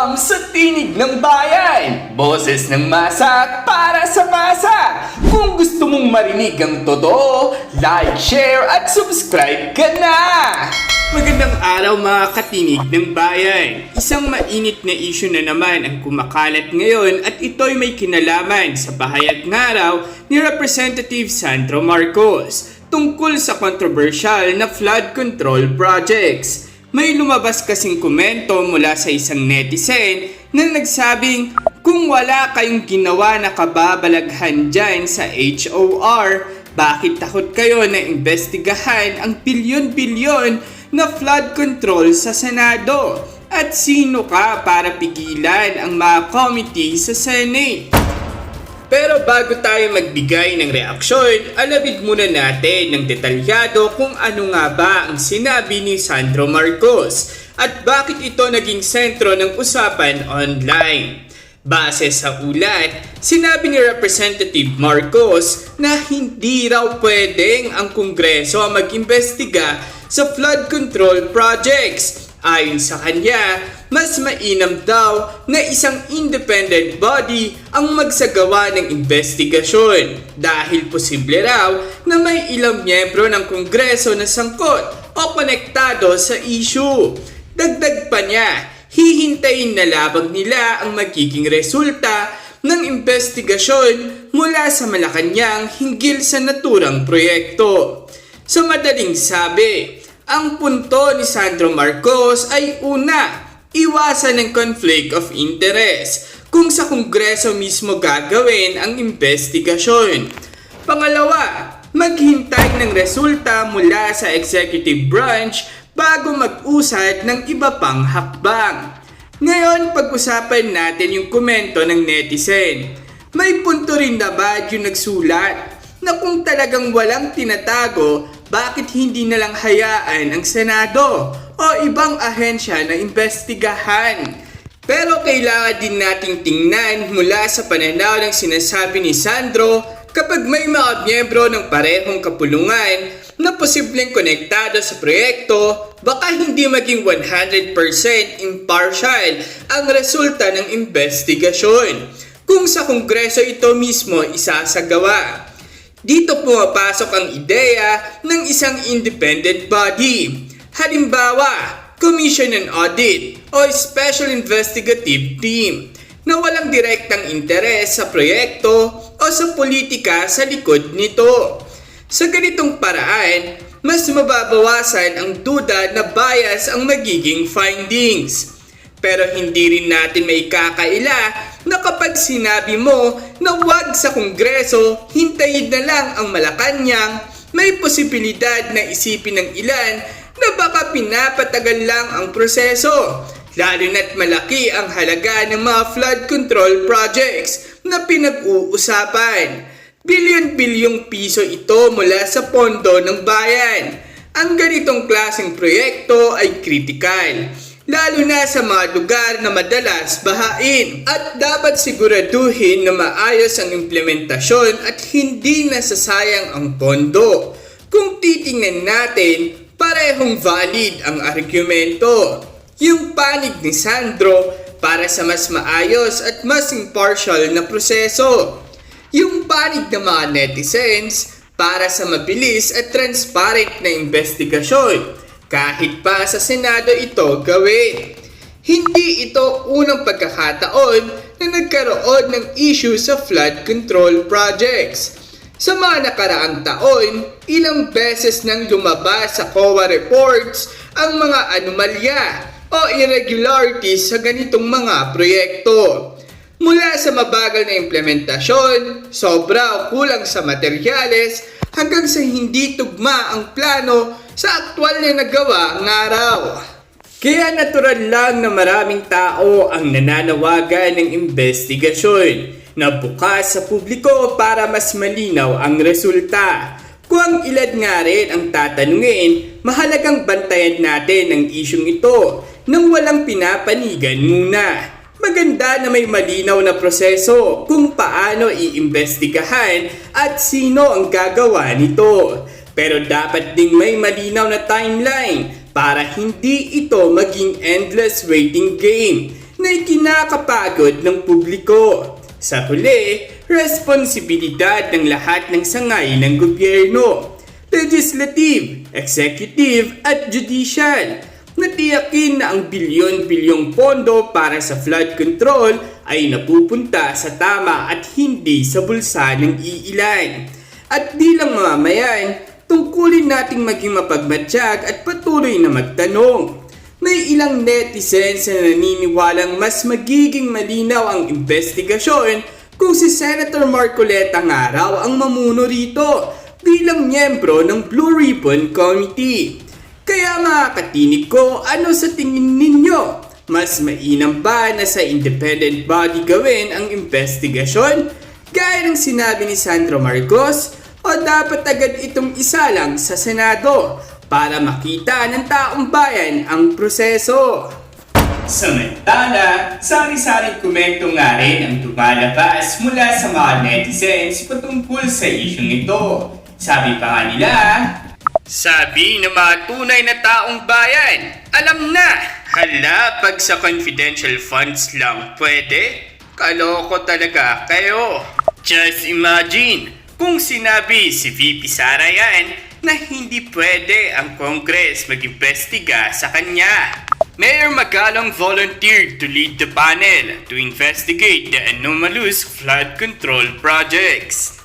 Welcome sa Tinig ng Bayan! Boses ng masa para sa masa! Kung gusto mong marinig ang totoo, like, share at subscribe ka na! Magandang araw mga katinig ng bayan! Isang mainit na issue na naman ang kumakalat ngayon at ito'y may kinalaman sa pahayag ngaraw ni Representative Sandro Marcos tungkol sa controversial na flood control projects. May lumabas kasing komento mula sa isang netizen na nagsabing kung wala kayong ginawa na kababalaghan dyan sa HOR, bakit takot kayo na investigahan ang bilyon-bilyon na flood control sa Senado? At sino ka para pigilan ang mga committee sa Senate? Pero bago tayo magbigay ng reaksyon, alamin muna natin ng detalyado kung ano nga ba ang sinabi ni Sandro Marcos at bakit ito naging sentro ng usapan online. Base sa ulat, sinabi ni Representative Marcos na hindi raw pwedeng ang Kongreso mag-imbestiga sa flood control projects Ayon sa kanya, mas mainam daw na isang independent body ang magsagawa ng investigasyon dahil posible raw na may ilang miyembro ng Kongreso na sangkot o konektado sa issue. Dagdag pa niya, hihintayin na labang nila ang magiging resulta ng investigasyon mula sa Malacanang hinggil sa naturang proyekto. Sa madaling sabi, ang punto ni Sandro Marcos ay una, iwasan ng conflict of interest kung sa Kongreso mismo gagawin ang investigasyon. Pangalawa, maghintay ng resulta mula sa executive branch bago mag-usad ng iba pang hakbang. Ngayon, pag-usapan natin yung komento ng netizen. May punto rin na ba yung nagsulat na kung talagang walang tinatago, bakit hindi na lang hayaan ang Senado o ibang ahensya na investigahan? Pero kailangan din nating tingnan mula sa pananaw ng sinasabi ni Sandro kapag may mga miyembro ng parehong kapulungan na posibleng konektado sa proyekto, baka hindi maging 100% impartial ang resulta ng investigasyon kung sa Kongreso ito mismo isasagawa. Dito pumapasok ang ideya ng isang independent body. Halimbawa, Commission on Audit o Special Investigative Team na walang direktang interes sa proyekto o sa politika sa likod nito. Sa ganitong paraan, mas mababawasan ang duda na bias ang magiging findings. Pero hindi rin natin may kakaila na kapag sinabi mo na wag sa Kongreso, hintayin na lang ang Malacanang, may posibilidad na isipin ng ilan na baka pinapatagal lang ang proseso. Lalo na't malaki ang halaga ng mga flood control projects na pinag-uusapan. Bilyon-bilyong piso ito mula sa pondo ng bayan. Ang ganitong klaseng proyekto ay kritikal, lalo na sa mga lugar na madalas bahain at dapat siguraduhin na maayos ang implementasyon at hindi nasasayang ang pondo. Kung titingnan natin, parehong valid ang argumento. Yung panig ni Sandro para sa mas maayos at mas impartial na proseso. Yung panig ng mga netizens para sa mabilis at transparent na investigasyon kahit pa sa Senado ito gawin. Hindi ito unang pagkakataon na nagkaroon ng issue sa flood control projects. Sa mga nakaraang taon, ilang beses nang lumabas sa COA reports ang mga anomalya o irregularities sa ganitong mga proyekto. Mula sa mabagal na implementasyon, sobra o kulang sa materyales, hanggang sa hindi tugma ang plano sa aktwal na nagawa ng araw. Kaya natural lang na maraming tao ang nananawagan ng investigasyon na bukas sa publiko para mas malinaw ang resulta. Kung ang ilan nga rin ang tatanungin, mahalagang bantayan natin ang isyong ito nang walang pinapanigan muna. Maganda na may malinaw na proseso kung paano iimbestigahan at sino ang gagawa nito. Pero dapat ding may malinaw na timeline para hindi ito maging endless waiting game na na ikinakapagod ng publiko. Sa huli, responsibilidad ng lahat ng sangay ng gobyerno, legislative, executive at judicial na tiyakin na ang bilyon-bilyong pondo para sa flood control ay napupunta sa tama at hindi sa bulsa ng iilan. At di lang mamamayan, tungkulin nating maging mapagmatsyag at patuloy na magtanong. May ilang netizens na naniniwalang mas magiging malinaw ang investigasyon kung si Senator Marcoleta nga raw ang mamuno rito bilang miyembro ng Blue Ribbon Committee. Kaya mga katinig ko, ano sa tingin ninyo? Mas mainam ba na sa independent body gawin ang investigasyon? Gaya ng sinabi ni Sandro Marcos? O dapat agad itong isa lang sa Senado para makita ng taong bayan ang proseso? Samantala, sari-saring komento nga rin ang tumalabas mula sa mga netizens patungkol sa isyong ito. Sabi pa nga nila, sabi ng mga tunay na taong bayan, alam na, hala pag sa confidential funds lang pwede, kaloko talaga kayo. Just imagine, kung sinabi si VP Sara na hindi pwede ang Congress mag-imbestiga sa kanya. Mayor Magalong volunteered to lead the panel to investigate the anomalous flood control projects.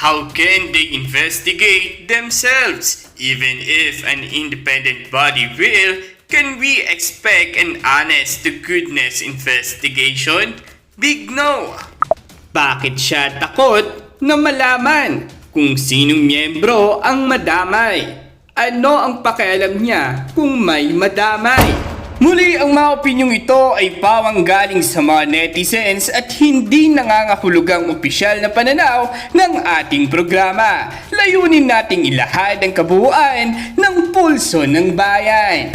How can they investigate themselves? Even if an independent body will, can we expect an honest to goodness investigation? Big no! Bakit siya takot na malaman kung sinong miyembro ang madamay? Ano ang pakialam niya kung may madamay? Muli ang mga opinyong ito ay pawang galing sa mga netizens at hindi nangangahulugang opisyal na pananaw ng ating programa. Layunin nating ilahad ang kabuuan ng pulso ng bayan.